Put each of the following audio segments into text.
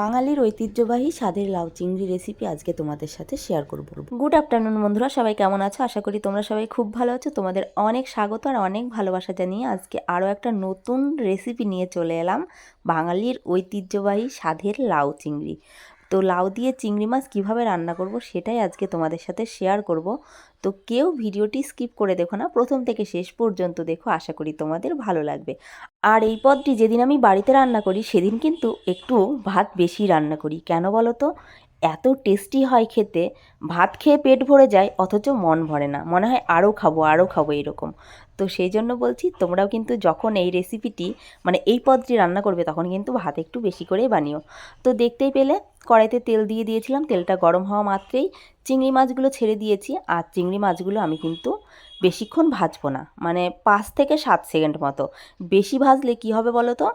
বাঙালির ঐতিহ্যবাহী স্বাদের লাউ চিংড়ি রেসিপি আজকে তোমাদের সাথে শেয়ার করব। গুড আফটারনুন বন্ধুরা, সবাই কেমন আছো? আশা করি তোমরা সবাই খুব ভালো আছো। তোমাদের অনেক স্বাগত আর অনেক ভালোবাসা জানিয়ে আজকে আরও একটা নতুন রেসিপি নিয়ে চলে এলাম বাঙালির ঐতিহ্যবাহী স্বাদের লাউ চিংড়ি। তো লাউ দিয়ে চিংড়ি মাছ কীভাবে রান্না করব সেটাই আজকে তোমাদের সাথে শেয়ার করব। তো কেউ ভিডিওটি স্কিপ করে দেখো না, প্রথম থেকে শেষ পর্যন্ত দেখো, আশা করি তোমাদের ভালো লাগবে। আর এই পদটি যেদিন আমি বাড়িতে রান্না করি, সেদিন কিন্তু একটু ভাত বেশি রান্না করি। কেন বলো তো? এত টেস্টি হয় খেতে, ভাত খেয়ে পেট ভরে যায়, অথচ মন ভরে না। মনে হয় আরও খাব আরও খাব এরকম তো সেই জন্য বলছি, তোমরাও কিন্তু যখন এই রেসিপিটি মানে এই পদটি রান্না করবে, তখন কিন্তু ভাত একটু বেশি করেই বানিও। তো দেখতেই পেলে, কড়াইতে তেল দিয়ে দিয়েছিলাম, তেলটা গরম হওয়া মাত্রেই চিংড়ি মাছগুলো ছেড়ে দিয়েছি, আর চিংড়ি মাছগুলো আমি কিন্তু বেশিক্ষণ ভাজবো না। মানে পাঁচ থেকে সাত সেকেন্ড মতো। বেশি ভাজলে কি হবে বলো তো?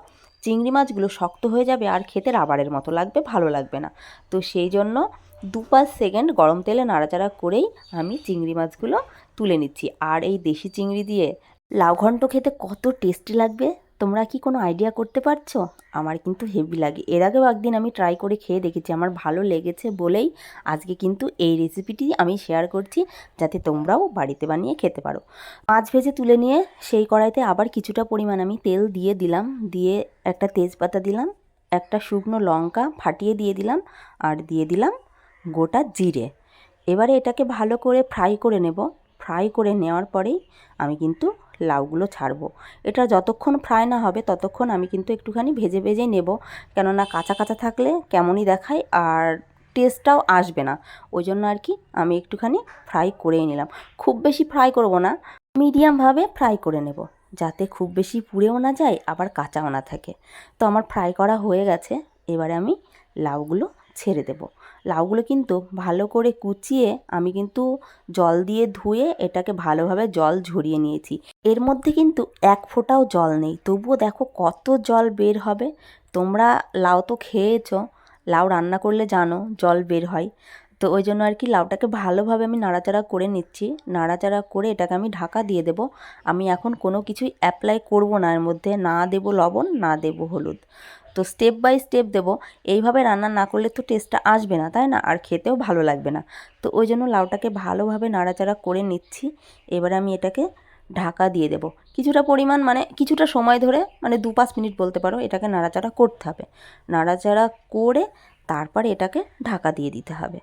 চিংড়ি মাছগুলো শক্ত হয়ে যাবে আর খেতে রাবারের মতো লাগবে, ভালো লাগবে না। তো সেই জন্য দু পাঁচ সেকেন্ড গরম তেলে নাড়াচাড়া করেই আমি চিংড়ি মাছগুলো তুলে নিচ্ছি। আর এই দেশি চিংড়ি দিয়ে লাউ ঘন্ট খেতে কত টেস্টি লাগবে? তোমরা কি কোনো আইডিয়া করতে পারছ? আমার কিন্তু হেভি লাগে। এর আগেও একদিন আমি ট্রাই করে খেয়ে দেখেছি, আমার ভালো লেগেছে বলেই আজকে কিন্তু এই রেসিপিটি আমি শেয়ার করছি যাতে তোমরাও বাড়িতে বানিয়ে খেতে পারো। মাছ ভেজে তুলে নিয়ে সেই কড়াইতে আবার কিছুটা পরিমাণ আমি তেল দিয়ে দিলাম, দিয়ে একটা তেজপাতা দিলাম, একটা শুকনো লঙ্কা ফাটিয়ে দিয়ে দিলাম আর দিয়ে দিলাম গোটা জিরে। এবারে এটাকে ভালো করে ফ্রাই করে নেব। ফ্রাই করে নেওয়ার পরেই আমি কিন্তু লাউগুলো ছাড়বো। এটা যতক্ষণ ফ্রাই না হবে ততক্ষণ আমি কিন্তু একটুখানি ভেজে ভেজে নেব। কেননা কাঁচা কাঁচা থাকলে কেমনই দেখায় আর টেস্টটাও আসবে না। ওই জন্য আর কি আমি একটুখানি ফ্রাই করেই নিলাম। খুব বেশি ফ্রাই করব না, মিডিয়ামভাবে ফ্রাই করে নেব। যাতে খুব বেশি পুড়েও না যায়, আবার কাঁচাও না থাকে। তো আমার ফ্রাই করা হয়ে গেছে। এবারে আমি লাউগুলো ছেড়ে দেব। লাউগুলো কিন্তু ভালো করে কুচিয়ে আমি কিন্তু জল দিয়ে ধুয়ে এটাকে ভালোভাবে জল ঝরিয়ে নিয়েছি। এর মধ্যে কিন্তু এক ফোঁটাও জল নেই। তবুও দেখো কত জল বের হবে। তোমরা লাউ তো খেয়েছো, লাউ রান্না করলে জানো জল বের হয়। তো ওই জন্য আর কি লাউটাকে ভালোভাবে আমি নাড়াচাড়া করে নিচ্ছি। নাড়াচাড়া করে এটাকে আমি ঢাকা দিয়ে দেব। আমি এখন কোনো কিছুই অ্যাপ্লাই করব না। এর মধ্যে না দেব লবণ, না দেব হলুদ। তো স্টেপ বাই স্টেপ দেবো। এইভাবে রান্না না করলে তো টেস্টটা আসবে না, তাই না? আর খেতেও ভালো লাগবে না। তো ওই জন্য লাউটাকে ভালোভাবে নাড়াচাড়া করে নিচ্ছি। এবারে আমি এটাকে ঢাকা দিয়ে দেব। কিছুটা পরিমাণ মানে কিছুটা সময় ধরে মানে দু পাঁচ মিনিট বলতে পারো, এটাকে নাড়াচাড়া করতে হবে। নাড়াচাড়া করে তারপরে এটাকে ঢাকা দিয়ে দিতে হবে।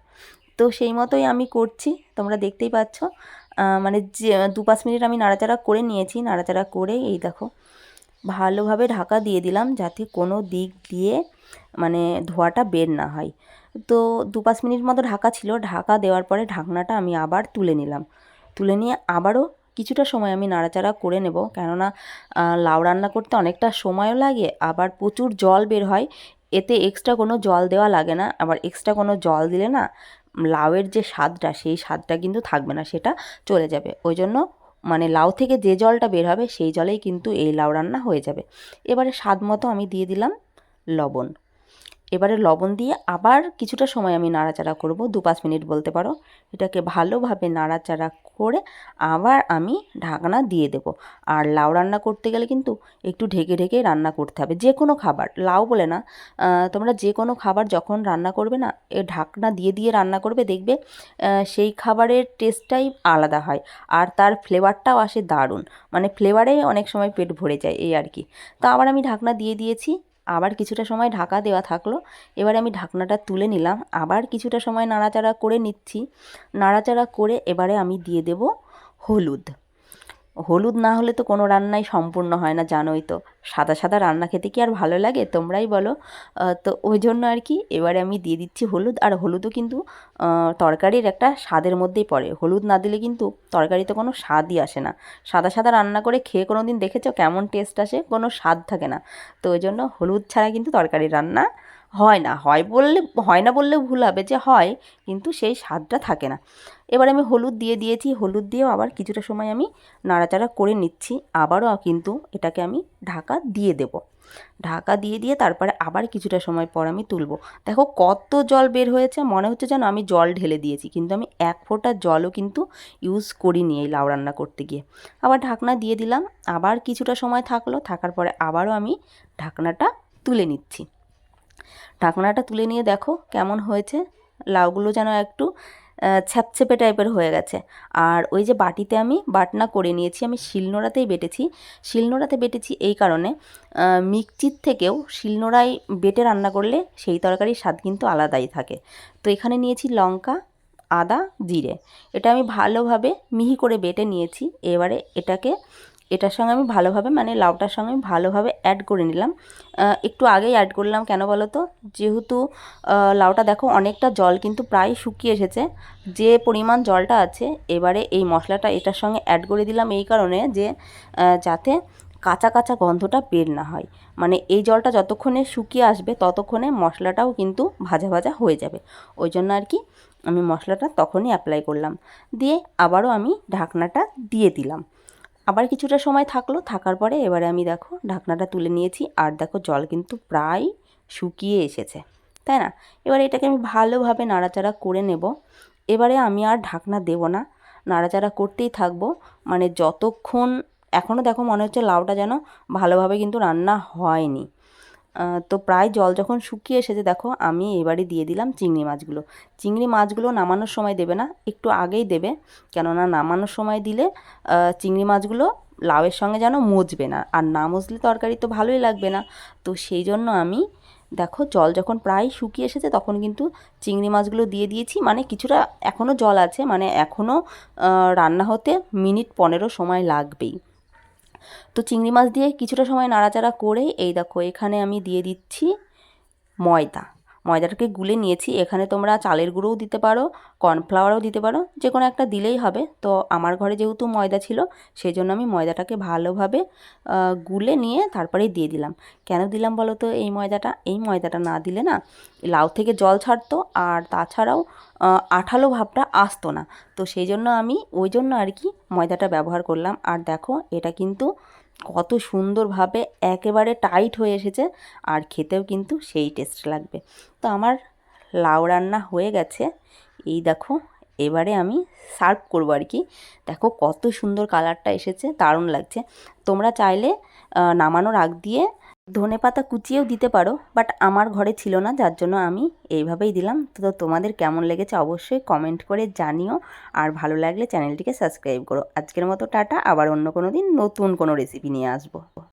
তো সেই মতোই আমি করছি, তোমরা দেখতেই পাচ্ছ। মানে যে দু পাঁচ মিনিট আমি নাড়াচাড়া করে নিয়েছি, নাড়াচাড়া করে এই দেখো ভালোভাবে ঢাকা দিয়ে দিলাম যাতে কোনো দিক দিয়ে মানে ধোয়াটা বের না হয়। তো দু পাঁচ মিনিট মতো ঢাকা ছিল। ঢাকা দেওয়ার পরে ঢাকনাটা আমি আবার তুলে নিলাম। তুলে নিয়ে আবারও কিছুটা সময় আমি নাড়াচাড়া করে নেব। কেননা লাউ রান্না করতে অনেকটা সময়ও লাগে, আবার প্রচুর জল বের হয়। এতে এক্সট্রা কোনো জল দেওয়া লাগে না। আবার এক্সট্রা কোনো জল দিলে না লাউয়ের যে স্বাদটা, সেই স্বাদটা কিন্তু থাকবে না, সেটা চলে যাবে। ওই জন্য মানে লাউ থেকে যে জলটা বের হবে সেই জলেই কিন্তু এই লাউ রান্না হয়ে যাবে। এবারে স্বাদ মতো আমি দিয়ে দিলাম লবণ। এবারে লবণ দিয়ে আবার কিছুটা সময় আমি নাড়াচাড়া করব, দু পাঁচ মিনিট বলতে পারো। এটাকে ভালোভাবে নাড়াচাড়া করে আবার আমি ঢাকনা দিয়ে দেব। আর লাউ রান্না করতে গেলে কিন্তু একটু ঢেকে ঢেকে রান্না করতে হবে, যে কোনো খাবার। লাউ বলে না তোমরা যে কোনো খাবার যখন রান্না করবে না, এ ঢাকনা দিয়ে দিয়ে রান্না করবে, দেখবে সেই খাবারের টেস্টটাই আলাদা হয়। আর তার ফ্লেভারটাও আসে দারুণ। মানে ফ্লেভারে অনেক সময় পেট ভরে যায়, এই আর কি। তো আবার আমি ঢাকনা দিয়ে দিয়েছি আবার কিছুটা সময় ঢাকা দেওয়া থাকল। এবার আমি ঢাকনাটা তুলে নিলাম। আবার কিছুটা সময় নাড়াচাড়া করে নিচ্ছি। নাড়াচাড়া করে এবারে আমি দিয়ে দেব হলুদ। হলুদ না হলে তো কোনো রান্নাই সম্পূর্ণ হয় না, জানোই তো। সাদা সাদা রান্না খেতে কি আর ভালো লাগে? তোমরাই বলো। তো ওই জন্য আর কি এবারে আমি দিয়ে দিচ্ছি হলুদ। আর হলুদও কিন্তু তরকারির একটা স্বাদের মধ্যেই পড়ে। হলুদ না দিলে কিন্তু তরকারিতে কোনো স্বাদই আসে না। সাদা সাদা রান্না করে খেয়ে কোনো দিন দেখেছ? কেমন টেস্ট আসে? কোনো স্বাদ থাকে না। তো ওই জন্য হলুদ ছাড়া কিন্তু তরকারি রান্না হয় না, হয় বললে, হয় না বললেও ভুল হবে যে হয়, কিন্তু সেই স্বাদটা থাকে না। এবার আমি হলুদ দিয়ে দিয়েছি, হলুদ দিয়েও আবার কিছুটা সময় আমি নাড়াচাড়া করে নিচ্ছি, আবারও কিন্তু এটাকে আমি ঢাকা দিয়ে দেব। ঢাকা দিয়ে দিয়ে তারপরে আবার কিছুটা সময় পর আমি তুলব। দেখো কত জল বের হয়েছে, মনে হচ্ছে যেন আমি জল ঢেলে দিয়েছি, কিন্তু আমি এক ফোঁটা জলও কিন্তু ইউজ করিনি এই লাউ রান্না করতে গিয়ে। আবার ঢাকনা দিয়ে দিলাম, আবার কিছুটা সময় থাকল, থাকার পরে আবারও আমি ঢাকনাটা তুলে নিচ্ছি। ঢাকনাটা তুলে নিয়ে দেখো কেমন হয়েছে। লাউগুলো যেন একটু ছ্যাপছেপে টাইপের হয়ে গেছে। আর ওই যে বাটিতে আমি বাটনা করে নিয়েছি, আমি শিলনোড়াতেই বেটেছি। শিলনোড়াতে বেটেছি এই কারণে মিক্সির থেকেও শিলনোড়ায় বেটে রান্না করলে সেই তরকারির স্বাদ কিন্তু আলাদাই থাকে। তো এখানে নিয়েছি লঙ্কা, আদা, জিরে। এটা আমি ভালোভাবে মিহি করে বেটে নিয়েছি। এবারে এটাকে এটার সঙ্গে আমি ভালোভাবে মানে লাউটার সঙ্গে আমি ভালোভাবে অ্যাড করে নিলাম। একটু আগেই অ্যাড করলাম, কেন বলো তো? যেহেতু লাউটা দেখো অনেকটা জল কিন্তু প্রায় শুকিয়ে এসেছে। যে পরিমাণ জলটা আছে, এবারে এই মশলাটা এটার সঙ্গে অ্যাড করে দিলাম এই কারণে যে যাতে কাঁচা কাঁচা গন্ধটা বের না হয়। মানে এই জলটা যতক্ষণে শুকিয়ে আসবে, ততক্ষণে মশলাটাও কিন্তু ভাজা ভাজা হয়ে যাবে। ওই জন্য আর কি আমি মশলাটা তখনই অ্যাপ্লাই করলাম। দিয়ে আবারও আমি ঢাকনাটা দিয়ে দিলাম। আবার কিছুটা সময় থাকল, থাকার পরে এবারে আমি দেখো ঢাকনাটা তুলে নিয়েছি আর দেখো জল কিন্তু প্রায় শুকিয়ে এসেছে, তাই না? এবারে এটাকে আমি ভালোভাবে নাড়াচাড়া করে নেব। এবারে আমি আর ঢাকনা দেব না, নাড়াচাড়া করতেই থাকব। মানে যতক্ষণ এখনও দেখো মনে হচ্ছে লাউটা যেন ভালোভাবে কিন্তু রান্না হয়নি। তো প্রায় জল যখন শুকিয়ে এসেছে, দেখো, আমি এবারে দিয়ে দিলাম চিংড়ি মাছগুলো। চিংড়ি মাছগুলো নামানোর সময় দেবে না, একটু আগেই দেবে। কেননা নামানোর সময় দিলে চিংড়ি মাছগুলো লাউয়ের সঙ্গে যেন মজবে না। আর না মজলে তরকারি তো ভালোই লাগবে না। তো সেই জন্য আমি, দেখো, জল যখন প্রায় শুকিয়ে এসেছে, তখন কিন্তু চিংড়ি মাছগুলো দিয়ে দিয়েছি। মানে কিছুটা এখনও জল আছে মানে এখনও রান্না হতে মিনিট পনেরো সময় লাগবেই। তো চিংড়ি মাছ দিয়ে কিছুটা সময় নাড়াচাড়া করে এই দেখো এখানে আমি দিয়ে দিচ্ছি ময়দা। ময়দাটাকে গুলে নিয়েছি। এখানে তোমরা চালের গুঁড়োও দিতে পারো, কর্নফ্লাওয়ারও দিতে পারো যে কোনো একটা দিলেই হবে। তো আমার ঘরে যেহেতু ময়দা ছিল সেই জন্য আমি ময়দাটাকে ভালোভাবে গুলে নিয়ে তারপরেই দিয়ে দিলাম। কেন দিলাম বলো তো এই ময়দাটা এই ময়দাটা না দিলে না, লাউ থেকে জল ছাড়তো আর তাছাড়াও আঠালো ভাবটা আসতো না। তো সেই জন্য আমি ওই জন্য আর কি ময়দাটা ব্যবহার করলাম। আর দেখো, এটা কিন্তু কত সুন্দরভাবে একেবারে টাইট হয়ে এসেছে আর খেতেও কিন্তু সেই টেস্ট লাগবে। তো আমার লাউ রান্না হয়ে গেছে। এই দেখো এবারে আমি সার্ভ করব আর কি। দেখো কত সুন্দর কালারটা এসেছে, দারুণ লাগছে। তোমরা চাইলে নামানোর আগ দিয়ে ধনে পাতা কুচিয়েও দিতে পারো, বাট আমার ঘরে ছিল না, যার জন্য আমি এইভাবেই দিলাম। তো তোমাদের কেমন লেগেছে অবশ্যই কমেন্ট করে জানিও, আর ভালো লাগলে চ্যানেলটিকে সাবস্ক্রাইব করো। আজকের মতো টাটা, আবার অন্য কোনো দিন নতুন কোনো রেসিপি নিয়ে আসব।